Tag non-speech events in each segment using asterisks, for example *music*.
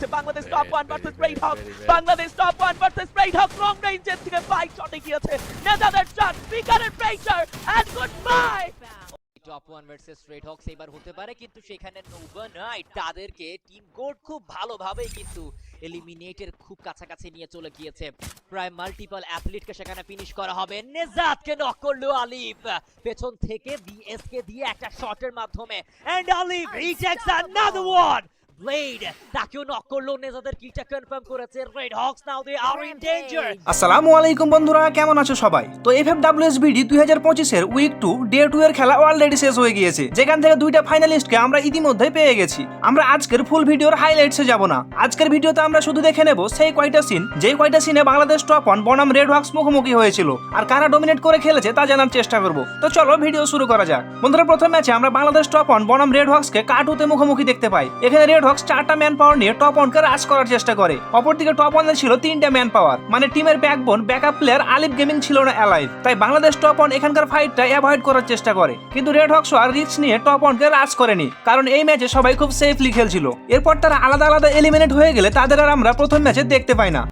করছে Bangladesh top one versus red hawk Bangladesh top one versus red hawk long রেঞ্জের থেকে fight শটে গিয়েছে নেদারল্যান্ড শট স্পিকারের pressure and good bye top one versus red hawks এবার হতে পারে কিন্তু সেখানে নোভা নাইট তাদেরকে টিম গোড খুব ভালোভাবেই কিন্তু এলিমিনেটের খুব কাছাকাছি নিয়ে চলে গিয়েছে। প্রায় মাল্টিপল অ্যাথলিটকে সেখানে ফিনিশ করা হবে। নেজাতকে নক করল আলিফ পেছন থেকে বিএস কে দিয়ে একটা শটের মাধ্যমে। And Alif he takes another one blade তাকেও নক করল নেজাদের কিলটা কনফার্ম করেছে red hawks now they are in danger আসসালামু আলাইকুম বন্ধুরা কেমন আছো সবাই? তো এফ এফ ডাব্লিউএসবিডি দুই হাজার উইক টু ডে টু এর খেলা অলরেডি শেষ হয়ে গিয়েছে। যেখান থেকে দুইটা ফাইনালিস্টকে আমরা ইতিমধ্যে পেয়ে গেছি। আমরা আজকের ফুল ভিডিওর হাইলাইটসে যাব না। আজকের ভিডিওতে আমরা শুধু দেখে নেব সেই কয়টা সিন যেই কয়টা সিনে বাংলাদেশ টপ অন বনাম রেড হক্স মুখোমুখি হয়েছিল। আর কারা ডোমিনেট করে খেলেছে তা জানার চেষ্টা করব। তো চলো ভিডিও শুরু করা যাক। বন্ধুরা প্রথম ম্যাচে আমরা বাংলাদেশ টপ অন বনাম রেড হক্সকে কাটুতে মুখোমুখি দেখতে পাই। এখানে রেড হক্স চারটা ম্যান পাওয়ার নিয়ে টপ অনকে রাজ করার চেষ্টা করে। অপরদিকে টপ ওয়ানে ছিল তিনটা ম্যান পাওয়ার মানে টিমের backbone backup player Alif gaming ছিল না অ্যালাইভ তাই বাংলাদেশ টপ অন এখানকার ফাইটটা অ্যাভয়েড করার চেষ্টা করে। কিন্তু রেড হক্স আর রিক্স নিয়ে টপ অনকে রাজ করেনি, কারণ এই ম্যাচে সবাই খুব সেফলি খেলছিল। এরপর তারা আলাদা আলাদা এলিমিনেট হয়ে গেলে তাদের আর আমরা প্রথম ম্যাচে দেখতে পাই না।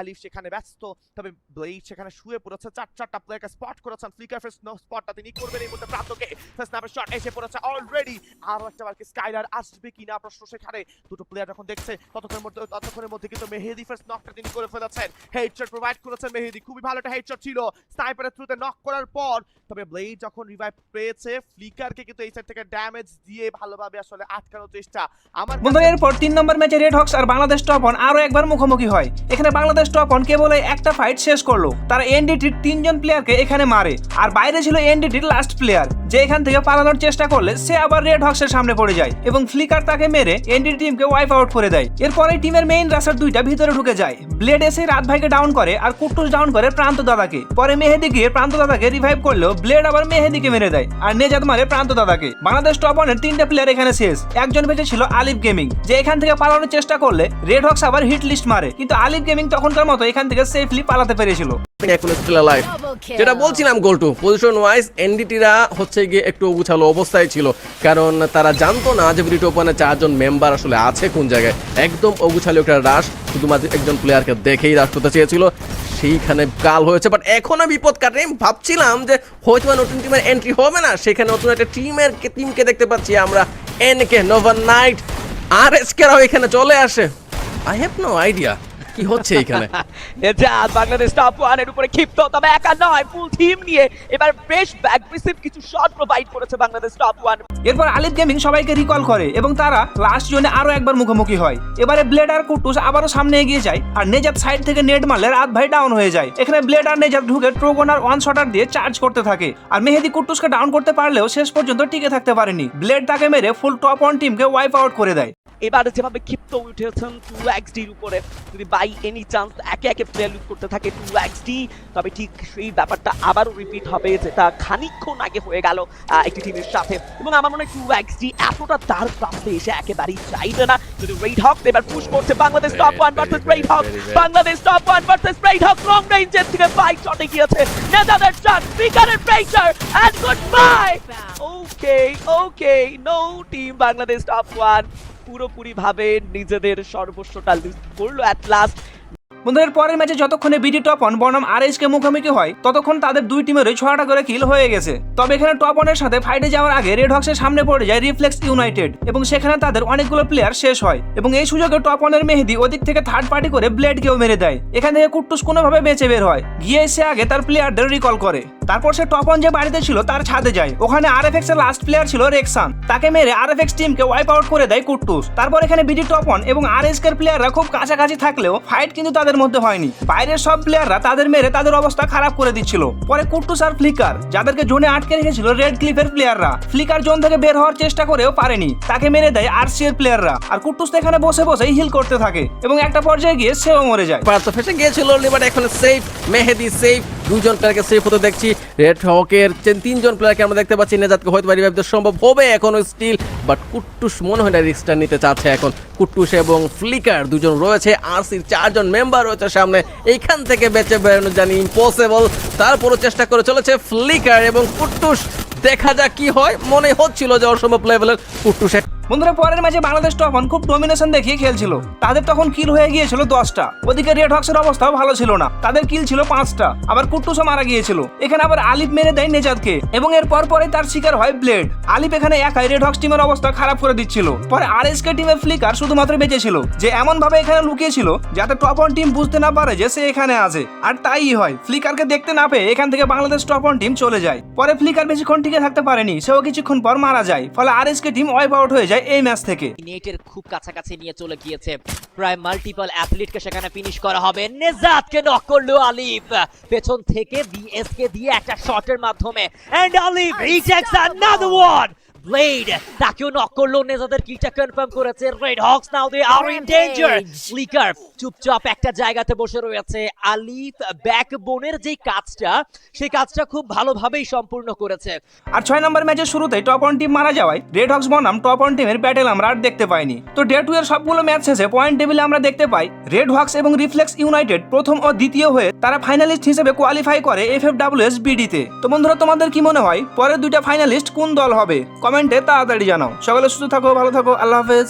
আলিফ সেখানে ব্যস্ত, তবে ব্লেড সেখানে শুয়ে পড়েছে। চার, চারটা প্লেয়ারকে স্পট করেছেন ফ্লিকার ফেস নো স্পটটা তিনি করবেন এই মুহূর্তে প্রান্তকে। ফার্স্ট নাম্বার শট এসে পড়েছে অলরেডি আরও একটা বার কি স্কাইলার আসবে কিনা প্রশ্ন সেখানে। দুটো প্লেয়ার যখন দেখছে, ততক্ষণের মধ্যে ততক্ষণের মধ্যে কিন্তু মেহেদি ফার্স্ট নকটা তিনি করে ফেলেছেন। হেডশট প্রোভাইড করেছেন মেহেদি। খুবই ভালো একটা হেডশট ছিল স্নাইপারের থ্রুতে নক করার পর। তবে ব্লেড যখন রিভাইভ পেয়েছে ফ্লিকারকে কিন্তু এই সাইড থেকে ড্যামেজ দিয়ে ভালোভাবে আসলে আটকানোর চেষ্টা। আমার বন্ধুরা, এরপর তিন নম্বর ম্যাচে রেড হক্স আর বাংলাদেশ টপ অন আরও একবার মুখোমুখি হয়। এখানে বাংলাদেশ টপ অন কেবল এই একটা ফাইট শেষ করল। তারা এনডিটির তিনজন প্লেয়ারকে এখানে মারে। আর বাইরে ছিল এনডিটির লাস্ট প্লেয়ার যে এখান থেকে পালানোর চেষ্টা করলে সে আবার রেড হক্সের সামনে পড়ে যায় এবং ফ্লিকার তাকে মেরে এনডিটি টিমকে ওয়াইপ আউট করে দেয়। এরপরে টিমের মেইন রাসার দুইটা ভিতরে ঢুকে যায়। ব্লেড এসে রাত ভাইকে ডাউন করে আর কুট্টুস ডাউন করে প্রান্ত দাদাকে। পরে মেহেদি গিয়ে প্রান্ত দাদাকে রিভাইভ করলেও ব্লেড আবার মেহেদিকে মেরে দেয় আর নেজাদ মারে প্রান্ত দাদাকে। বাংলাদেশ টপ অনের তিনটা প্লেয়ার এখানে শেষ। একজন বেঁচে ছিল আলিফ গেমিং যে এখান থেকে পালানোর চেষ্টা করলে রেড হক্স আবার হিট লিস্ট মারে। কিন্তু আলিফ গেমিং তখনকার মতো এখান থেকে সেফলি পালাতে পেরেছিল। এখন স্টিল লাইফ যেটা বলছিলাম গোলটু পজিশন ওয়াইজ এনডিটিরা হচ্ছে গিয়ে একটু অগুছালো অবস্থায় ছিল। কারণ তারা জানতো না যে ব্রিট ওপেনে চারজন মেম্বার আসলে আছে কোন জায়গায়। একদম অগুছালো একটা রাশ শুধুমাত্র একজন প্লেয়ারকে দেখেই রাশ করতে চেয়েছিল। সেইখানে কাল হয়েছে বাট এখনও বিপদ কাটে। ভাবছিলাম যে হয়তো নতুন টিমের এন্ট্রি হবে না সেখানে নতুন একটা টিমের টিমকে দেখতে পাচ্ছি আমরা। এন কে নোভার নাইট আর এস কেরাও এখানে চলে আসে। আই হ্যাভ নো আইডিয়া কি হচ্ছে এখানে? *laughs* নেজাত বাংলাদেশ টপ ওয়ানের উপরে ক্ষিপ্ত তবে একা নয় ফুল টিম নিয়ে এবার বেশ অ্যাগ্রেসিভ কিছু শট প্রোভাইড করেছে বাংলাদেশ টপ ওয়ান এরপর আলিফ গেমিং সবাইকে রিকল করে এবং তারা লাস্ট জোনে আরও একবার মুখোমুখি হয়। এবারে ব্লেড আর কুটুস আবারও সামনে এগিয়ে যায় আর নেজাত সাইড থেকে নেট মারলে রাত ভাই ডাউন হয়ে যায়। এখানে ব্লেড আর নেজাত ঢুকে ট্রোগন আর ওয়ান শটার দিয়ে চার্জ করতে থাকে। আর মেহেদি কুটুসকে ডাউন করতে পারলেও শেষ পর্যন্ত টিকে থাকতে পারেনি। ব্লেড তাকে মেরে ফুল টপ অন টিমকে ওয়াইপ আউট করে দেয়। এবার যেভাবে ক্ষিপ্ত উঠেছেন টু এক্স ডির উপরে যদি বাই এনি চান্স একে একে প্লেয়ার লুট করতে থাকে টু এক্স ডি তবে ঠিক সেই ব্যাপারটা আবারও রিপিট হবে যেটা খানিকক্ষণ আগে হয়ে গেল একটি টিমের সাথে। এবং আমার মনে হয় টু এক্স ডি এতটা তার প্রান্তে এসে একেবারেই চাইবে না। যদি রেড হক এবার পুশ করছে Bangladesh top one versus red hawk Bangladesh top one versus red hawk long রেঞ্জের থেকে ফাইট শটে গিয়েছে। নেদারল্যান্ড শট স্পিকারের pressure and good bye okay okay no team Bangladesh top one পুরোপুরি ভাবে নিজেদের সর্বস্বটা লুজ করল অ্যাট লাস্ট বন্ধুদের পরের ম্যাচে যতক্ষণে বিডি টপ অন বনাম আর কে মুখোমুখি হয়, ততক্ষণ তাদের দুই টিমেরই ছয়টা করে কিল হয়ে গেছে। তবে এখানে টপ অনের সাথে ফাইটে যাওয়ার আগে রেড হক্সের সামনে পড়ে যায় রিফ্লেক্স ইউনাইটেড এবং সেখানে তাদের অনেকগুলো প্লেয়ার শেষ হয় এবং এই সুযোগে টপ অনের মেহেদি ওদিক থেকে থার্ড পার্টি করে ব্লেডকেও মেরে দেয়। এখান থেকে কুট্টুস কোনোভাবে বেঁচে বের হয়। গিয়ে সে আগে তার প্লেয়ারদের রিকল করে। তারপর সে টপ অন যে বাড়িতে ছিল তার ছাদে যায়। ওখানে আর এফ এর লাস্ট প্লেয়ার ছিল রেক্সান তাকে মেরে আর এফ এক্স টিমকে ওয়াইপ আউট করে দেয় কুট্টুস। তারপর এখানে বিডি টপ অন এবং আর এস প্লেয়াররা খুব কাছাকাছি থাকলেও ফাইট কিন্তু তাদের মধ্যে হয়নি। বাইরের সব প্লেয়াররা তাদের মেরে তাদের অবস্থা খারাপ করে দিচ্ছিল। পরে কুট্টুস আর ফ্লিকার, যাদেরকে জোনে আটকে রেখেছিল রেড ক্লিফের প্লেয়াররা ফ্লিকার জোন থেকে বের হওয়ার চেষ্টা করেও পারেনি। তাকে মেরে দেয় আরসি এর প্লেয়াররা আর কুট্টুস এখানে বসে বসে হিল করতে থাকে এবং একটা পর্যায়ে গিয়ে সেও মরে যায়। পার তো ফেসে গিয়েছিল বাট এখন সেফ মেহেদি সেফ দুজন প্লেয়ারকে সেফ হতে দেখছি। রেড হকের তিনজন প্লেয়ারকে আমরা দেখতে পাচ্ছি। নেজাতকে হয়তো রিভাইভ সম্ভব হবে এখনও স্টিল বাট কুট্টুস মনে হয় না রিস্কটা নিতে চাচ্ছে এখন। কুট্টুস এবং ফ্লিকার দুজন রয়েছে। আরসির চারজন মেম্বার রয়েছে সামনে। এইখান থেকে বেঁচে বেরোনো জানি ইম্পসিবল তারপরও চেষ্টা করে চলেছে ফ্লিকার এবং কুট্টুস দেখা যাক কি হয়। মনে হচ্ছিল যে অসম্ভব লেভেলের কুট্টুস বন্ধুরা, পরের ম্যাচে বাংলাদেশ তখন খুব ডমিনেশন দেখিয়ে খেলছিল। তাদের তখন কিল হয়ে গিয়েছিল দশটা। ওদিকে রেড হক্সের অবস্থাও ভালো ছিল না। তাদের কিল ছিল পাঁচটা। আবার কুট্টুসও মারা গিয়েছিল। এখানে আবার আলিফ মেরে দেয় নেজাদকে। এবং এর পর তার শিকার হয় ব্লেড আলিফ এখানে একাই রেড হক্স টিমের অবস্থা খারাপ করে দিচ্ছিল। পরে আর এস কে টিমের ফ্লিকার শুধুমাত্র বেঁচেছিল, যে এমন ভাবে এখানে লুকিয়েছিল, যাতে টপ অন টিম বুঝতে না পারে যে সে এখানে আছে। আর তাই হয় ফ্লিকারকে দেখতে না পেয়ে এখান থেকে বাংলাদেশ টপ অন টিম চলে যায়। পরে ফ্লিকার বেশিক্ষণ টিকে থাকতে পারেনি, সেও কিছুক্ষণ পর মারা যায়। ফলে R S K team wipe out হয়ে যায় এই ম্যাচ থেকে। নেটের খুব কাছাকাছি নিয়ে চলে গিয়েছে। প্রায় মাল্টিপল অ্যাথলিটকে সেখানে ফিনিশ করা হবে। নেজাদকে নক করল আলিফ। পেছন থেকে বিএসকে দিয়ে একটা শটের মাধ্যমে। And Alif he another one blade তাকেও নক করল নেজাদের কিলটা কনফার্ম করেছে red hawks now they are in danger flicker চুপচাপ একটা জায়গাতে বসে রয়েছে আলিফ ব্যাকবোনের যে কাজটা সেই কাজটা খুব ভালোভাবেই সম্পূর্ণ করেছে। আর ছয় নম্বর ম্যাচের শুরুতে টপ অন টিম মারা যাওয়ায় রেড হক্স বনাম টপ অন টিমের ব্যাটেল আমরা আর দেখতে পাইনি। তো ডে টু এর সবগুলো ম্যাচ শেষে পয়েন্ট টেবিলে আমরা দেখতে পাই রেড হক্স এবং রিফ্লেক্স ইউনাইটেড প্রথম ও দ্বিতীয় হয়ে তারা ফাইনালিস্ট হিসেবে কোয়ালিফাই করে এফ এফ ডাব্লিউ এস বিডিতে তো। বন্ধুরা তোমাদের কি মনে হয় পরের দুইটা ফাইনালিস্ট কোন দল হবে? কমেন্টে তাড়াতাড়ি জানাও। সকালে সুস্থ থাকো ভালো থাকো আল্লাহ হাফেজ।